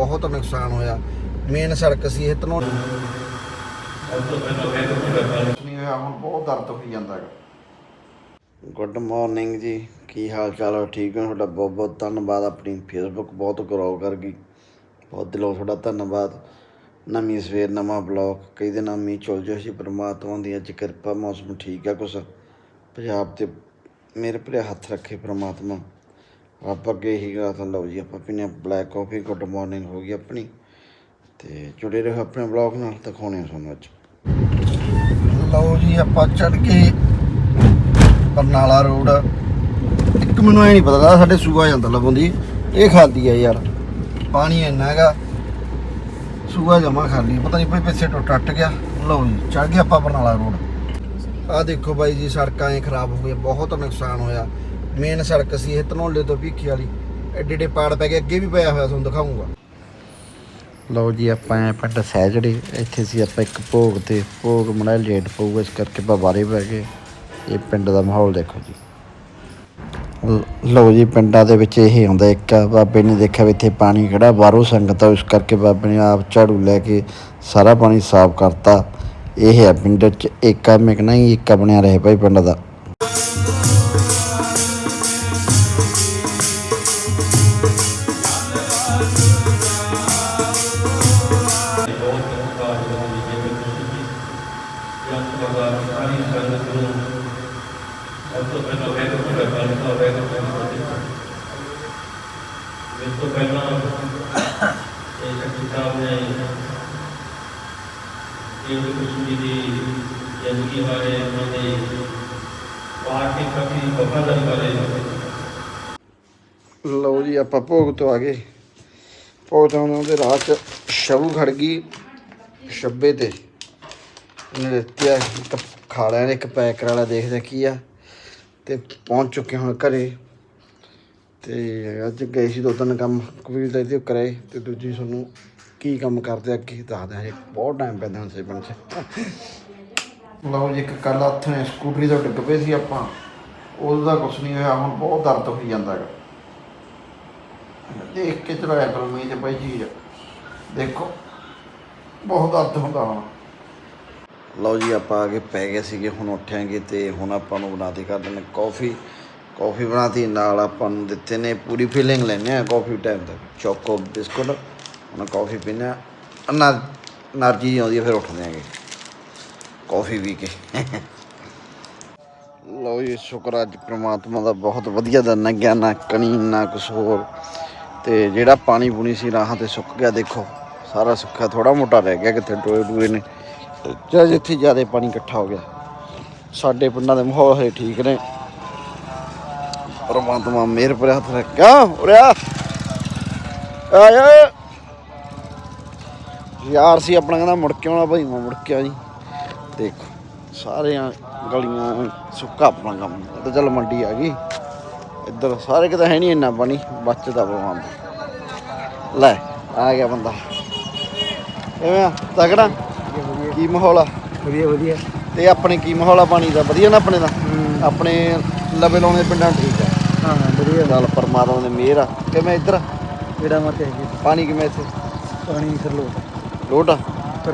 ਬਹੁਤ ਨੁਕਸਾਨ ਹੋਇਆ। ਮੇਨ ਸੜਕ ਸੀ ਇਹ ਤਨੋਂ ਨਹੀਂ ਹੋਇਆ ਹੁਣ ਬਹੁਤ ਦਰਦ ਹੋਈ ਜਾਂਦਾ ਹੈਗਾ। ਗੁੱਡ ਮਾਰਨਿੰਗ ਜੀ ਕੀ ਹਾਲ ਚਾਲ ਹੈ ਠੀਕ ਹੋ? ਤੁਹਾਡਾ ਬਹੁਤ ਬਹੁਤ ਧੰਨਵਾਦ। ਆਪਣੀ ਫੇਸਬੁੱਕ ਬਹੁਤ ਗਰੋ ਕਰ ਗਈ। ਬਹੁਤ ਦਿਲੋਂ ਤੁਹਾਡਾ ਧੰਨਵਾਦ। ਨਵੀਂ ਸਵੇਰ ਨਵਾਂ ਬਲੌਗ ਕਈ ਦਿਨਾਂ ਮੀਂਹ ਚੁੱਲ ਜਿਹਾ ਸੀ ਪ੍ਰਮਾਤਮਾ ਦੀ ਅੱਜ ਕਿਰਪਾ ਮੌਸਮ ਠੀਕ ਹੈ ਕੁਛ? ਪੰਜਾਬ ਤੇ ਮੇਰੇ ਭਰੇ ਹੱਥ ਰੱਖੇ ਪ੍ਰਮਾਤਮਾ। ਰੱਬ ਅੱਗੇ ਹੀ ਗਾ ਤਾਂ ਲਓ ਜੀ, ਆਪਾਂ ਪੀਨੇ ਬਲੈਕ ਕਾਫੀ ਗੁੱਡ ਮਾਰਨਿੰਗ ਹੋ ਗਈ ਆਪਣੀ। ਤੇ ਜੁੜੇ ਰਹੋ ਆਪਣੇ ਬਲੌਗ ਨਾਲ ਦਿਖਾਉਣੇ ਤੁਹਾਨੂੰ ਅੱਜ। ਲਓ ਜੀ, ਆਪਾਂ ਚੜ ਕੇ ਬਰਨਾਲਾ ਰੋਡ ਇੱਕ ਮੈਨੂੰ ਐ ਨਹੀਂ ਪਤਾ ਸਾਡੇ ਸੂਆ ਜਾਂਦਾ ਲਵੋਂਦੀ ਇਹ ਖਾਦੀ ਆ ਯਾਰ, ਪਾਣੀ ਇੰਨਾ ਹੈਗਾ। ਸੂਆ ਜਮਾ ਖਾਲੀ ਪਤਾ ਨਹੀਂ ਭਾਈ ਪਿੱਛੇ ਤੋਂ ਟੱਟ ਗਿਆ। ਲਓ ਜੀ ਚੜ ਗਏ ਆਪਾਂ ਬਰਨਾਲਾ ਰੋਡ ਆ ਦੇਖੋ ਬਾਈ ਜੀ, ਸੜਕਾਂ ਐ ਖਰਾਬ ਹੋ ਗਈਆਂ, ਬਹੁਤ ਨੁਕਸਾਨ ਹੋਇਆ। ਮੇਨ ਸੜਕ ਸੀ ਇਹ ਧਨੋਲੇ ਤੋਂ ਭੀਖੀ ਵਾਲੀ। ਐਡੇ ਐਡੇ ਪਾੜ ਪੈ ਗਏ, ਅੱਗੇ ਵੀ ਪਿਆ ਹੋਇਆ ਤੁਹਾਨੂੰ ਦਿਖਾਉਂਗਾ। ਲਓ ਜੀ, ਆਪਾਂ ਐ ਪਿੰਡ ਸਹਿਜੜੇ, ਇੱਥੇ ਸੀ ਆਪਾਂ ਇੱਕ ਭੋਗ ਤੇ ਭੋਗ ਮੜਾ ਲੇਟ ਪਊਗਾ, ਇਸ ਕਰਕੇ ਆਪਾਂ ਬਾਰੇ ਪੈ ਗਏ। ਇਹ ਪਿੰਡ ਦਾ ਮਾਹੌਲ ਦੇਖੋ ਜੀ। ਲ- ਲਓ ਜੀ, ਪਿੰਡਾਂ ਦੇ ਵਿੱਚ ਇਹ ਹੁੰਦਾ ਇੱਕ ਬਾਬੇ ਨੇ ਦੇਖਿਆ ਵੀ ਇੱਥੇ ਪਾਣੀ ਖੜਾ, ਬਾਹਰੋਂ ਸੰਗਤ ਆ, ਉਸ ਕਰਕੇ ਬਾਬੇ ਨੇ ਆਪ ਝਾੜੂ ਲੈ ਕੇ ਸਾਰਾ ਪਾਣੀ ਸਾਫ਼ ਕਰਤਾ। ਇਹ ਹੈ ਪਿੰਡ 'ਚ ਏਕਾ ਮਿਕਣਾ ਹੀ ਏਕਾ ਬਣਿਆ ਰਹੇ ਭਾਈ ਪਿੰਡ ਦਾ। ਇਸ ਤੋਂ ਪਹਿਲਾਂ ਇਹ ਕਿਤਾਬ ਨੇ ਇਹ ਕੁਸ਼ਮੀ ਦੀ ਜ਼ਿੰਦਗੀ ਬਾਰੇ ਉਹਨਾਂ ਦੇ ਪਾਰਟੀ ਪ੍ਰਤੀ ਬਾਰੇ ਲਓ ਜੀ, ਆਪਾਂ ਭੋਗ ਤੋਂ ਆ ਗਏ ਭੋਗ ਤੋਂ ਉਹਨਾਂ ਦੇ ਰਾਹ 'ਚ ਸ਼ਬੂ ਖੜ ਗਈ ਛੱਬੇ ਤੇ। ਇਹਨੇ ਦਿੱਤਿਆ ਇੱਕ ਖਾ ਲਿਆ ਨੇ ਇੱਕ ਪੈਕ ਵਾਲਾ ਦੇਖਦੇ ਕੀ ਆ। ਤੇ ਪਹੁੰਚ ਚੁੱਕੇ ਹੁਣ ਘਰੇ। ਤੇ ਅੱਜ ਗਏ ਸੀ ਦੋ ਤਿੰਨ ਕੰਮ ਕਬੀਲ ਦੇ ਤੇ ਕਰਾਏ ਤੇ ਦੂਜੀ ਤੁਹਾਨੂੰ ਕੀ ਕੰਮ ਕਰਦੇ ਆ ਕੀ ਦੱਸਦੇ ਆ ਬਹੁਤ ਟਾਈਮ ਪੈਂਦਾ ਹੁਣ ਸੇ 'ਚ। ਲਓ ਜੀ, ਇੱਕ ਕੱਲ ਹੱਥ ਨੇ ਸਕੂਟਰੀ ਤੋਂ ਡਿੱਗ ਪਏ ਸੀ ਆਪਾਂ। ਉਹਦਾ ਕੁਛ ਨਹੀਂ ਹੋਇਆ, ਹੁਣ ਬਹੁਤ ਦਰਦ ਹੋਈ ਜਾਂਦਾ ਹੈਗਾ। ਦੇਖ ਕੇ ਚਲਾਇਆ ਕਰੋ, ਮੀਂਹ ਤੇ ਪਈ ਦੇਖੋ, ਬਹੁਤ ਦਰਦ ਹੁੰਦਾ ਹੁਣ। ਲਓ ਜੀ, ਆਪਾਂ ਆ ਕੇ ਪੈ ਗਏ ਸੀਗੇ, ਹੁਣ ਉੱਠਾਂਗੇ ਤੇ ਹੁਣ ਆਪਾਂ ਨੂੰ ਬਣਾਤੀ ਕਰ ਲੈਣੇ ਕਾਫੀ ਕਾਫੀ ਬਣਾਤੀ, ਨਾਲ ਆਪਾਂ ਨੂੰ ਦਿੱਤੇ ਨੇ ਪੂਰੀ ਫੀਲਿੰਗ ਲੈਣੇ ਆ ਕਾਫੀ ਟਾਈਮ ਤੱਕ। ਚੋਕੋ ਬਿਸਕੁਟ ਹੁਣ ਕਾਫੀ ਪੀਣਾ ਅਨਾ એનર્ਜੀ ਆਉਂਦੀ ਹੈ ਫਿਰ ਉੱਠ ਆਂਗੇ। ਕਾਫੀ ਪੀ ਕੇ। ਲਓ ਜੀ, ਸ਼ੁਕਰ ਅੱਜ ਪ੍ਰਮਾਤਮਾ ਦਾ ਬਹੁਤ ਵਧੀਆ ਦਾ ਨਗਿਆ, ਨਾ ਕਣੀ, ਨਾ ਕੁਛ ਹੋਰ। ਤੇ ਜਿਹੜਾ ਪਾਣੀ ਪੂਣੀ ਸੀ, ਰਾਹਾਂ ਤੇ ਸੁੱਕ ਗਿਆ, ਦੇਖੋ। ਸਾਰਾ ਸੁੱਕਾ ਥੋੜਾ ਮੋਟਾ ਰਹਿ ਗਿਆ ਕਿਤੇ, ਟੋਏ ਟੋਏ ਨੇ। ਜਾਂ ਜਿੱਥੇ ਜ਼ਿਆਦਾ ਪਾਣੀ ਇਕੱਠਾ ਹੋ ਗਿਆ। ਸਾਡੇ ਪਿੰਡਾਂ ਦੇ ਮਾਹੌਲ ਹਜੇ ਠੀਕ ਨੇ। ਪਰਮਾਤਮਾ ਮਿਹਰ ਭਰਿਆ ਹੱਥ ਰੱਖਿਆ। ਉਰਿਆ ਆਇਆ ਯਾਰ ਸੀ ਆਪਣਾ ਕਹਿੰਦਾ, ਮੁੜ ਕੇ ਆਉਣਾ ਭਾਈ, ਮੈਂ ਮੁੜ ਕੇ ਆ ਜੀ। ਦੇਖੋ, ਸਾਰਿਆਂ ਗਲੀਆਂ ਸੁੱਕਾ ਆਪਣਾ ਕੰਮ। ਤੇ ਚੱਲ ਮੰਡੀ ਆ ਗਈ। ਇੱਧਰ ਸਾਰੇ ਕਿਤੇ ਹੈ ਨਹੀਂ ਇੰਨਾ ਪਾਣੀ ਬਚਦਾ ਭਗਵਾਨ ਲੈ, ਆ ਗਿਆ ਬੰਦਾ। ਕਿਵੇਂ ਤਗੜਾ ਕੀ ਮਾਹੌਲ ਆ? ਵਧੀਆ ਵਧੀਆ। ਤੇ ਆਪਣੇ ਕੀ ਮਾਹੌਲ ਆ ਪਾਣੀ ਦਾ? ਵਧੀਆ ਨਾ ਆਪਣੇ ਦਾ? ਆਪਣੇ ਲਵੇ ਲਾਉਣੇ ਪਿੰਡਾਂ ਠੀਕ ਆ। ਹਾਂ ਹਾਂ ਵਧੀਆ। ਚੱਲ ਪਰਮਾਤਮਾ ਦੀ ਮਿਹਰ ਆ। ਕਿਵੇਂ ਇੱਧਰ? ਜਿਹੜਾ ਮਤੇ ਹੈ ਪਾਣੀ ਕਿਵੇਂ ਇੱਥੇ? ਪਾਣੀ ਸਰ ਲੋ ਲੋਟ ਆ।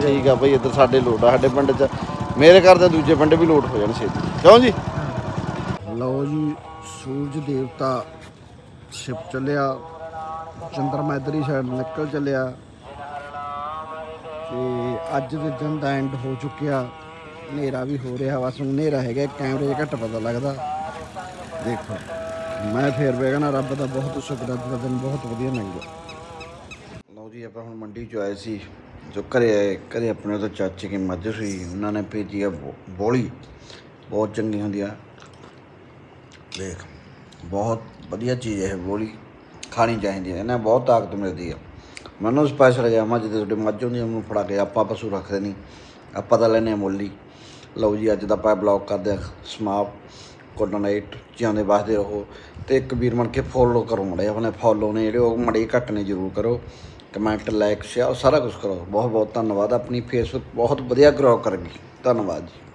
ਠੀਕ ਆ ਬਈ ਇੱਧਰ ਸਾਡੇ ਲੋਟ ਆ। ਸਾਡੇ ਪਿੰਡ 'ਚ ਮੇਰੇ ਘਰ ਦੇ ਦੂਜੇ ਪਿੰਡ ਵੀ ਲੋਟ ਹੋ ਜਾਣ ਛੇਤੀ। ਕਿਉਂ ਜੀ? ਲਓ ਜੀ ਸੂਰਜ ਦੇਵਤਾ ਛਿਪ ਚੱਲਿਆ। ਚੰਦਰਮਾ ਇਧਰੀ ਸਾਈਡ ਨਿਕਲ ਚੱਲਿਆ। ਅੱਜ ਦੇ ਦਿਨ ਦਾ ਐਂਡ ਹੋ ਚੁੱਕਿਆ। ਹਨੇਰਾ ਵੀ ਹੋ ਰਿਹਾ, ਬਸ ਹੁਣ ਹਨੇਰਾ ਹੈਗਾ ਕੈਮਰੇ 'ਚ ਘੱਟ ਪਤਾ ਲੱਗਦਾ। ਦੇਖੋ, ਮੈਂ ਫੇਰ ਨਾ ਰੱਬ ਦਾ ਬਹੁਤ ਸ਼ੁਕਰ ਅੱਜ ਦਾ ਦਿਨ ਬਹੁਤ ਵਧੀਆ ਲੰਘਿਆ ਲਓ ਜੀ, ਆਪਾਂ ਹੁਣ ਮੰਡੀ ਚ ਆਏ ਸੀ। ਜੋ ਘਰੇ ਆਏ, ਘਰੇ ਆਪਣੇ ਉਹਦੇ ਚਾਚੇ ਕੀ ਮੱਝ ਸੀ, ਉਹਨਾਂ ਨੇ ਭੇਜੀ ਆ ਬੋ- ਬੋਲੀ। ਬਹੁਤ ਚੰਗੀ ਹੁੰਦੀ ਆ ਦੇਖ, ਬਹੁਤ ਵਧੀਆ ਚੀਜ਼ ਹੈ ਇਹ ਬੋਲੀ। ਖਾਣੀ ਚਾਹੀਦੀ ਹੈ, ਇਹਨਾਂ ਬਹੁਤ ਤਾਕਤ ਮਿਲਦੀ ਆ। ਮੈਨੂੰ ਸਪੈਸ਼ਲ ਗਿਆ ਮੱਝ ਦੇ ਤੁਹਾਡੇ ਮੱਝ ਹੁੰਦੀ ਉਹਨੂੰ ਫੜਾ ਕੇ ਆਪਾਂ ਪਸ਼ੂ ਰੱਖਦੇ ਨਹੀਂ ਆਪਾਂ ਤਾਂ ਲੈਨੇ ਆ ਮੁੱਲ। ਹੀ ਲਓ ਜੀ, ਅੱਜ ਦਾ ਆਪਾਂ ਬਲੌਗ ਕਰਦੇ ਆ ਸਮਾਪ। ਗੁੱਡ ਨਾਈਟ ਜਿਉਂਦੇ ਵਸਦੇ ਰਹੋ। ਤੇ ਇੱਕ ਵੀਰ ਬਣ ਕੇ ਫੋਲੋ ਕਰੋ ਮੜੇ ਆਪਣੇ ਫੋਲੋ ਨੇ ਜਿਹੜੇ, ਉਹ ਮੜੇ ਘੱਟ ਨੇ ਜ਼ਰੂਰ ਕਰੋ। ਕਮੈਂਟ ਲਾਈਕ ਸ਼ੇਅਰ ਸਾਰਾ ਕੁਝ ਕਰੋ। ਬਹੁਤ ਬਹੁਤ ਧੰਨਵਾਦ। ਆਪਣੀ ਫੇਸਬੁੱਕ ਬਹੁਤ ਵਧੀਆ ਗਰੋ ਕਰ ਗਈ ਧੰਨਵਾਦ ਜੀ।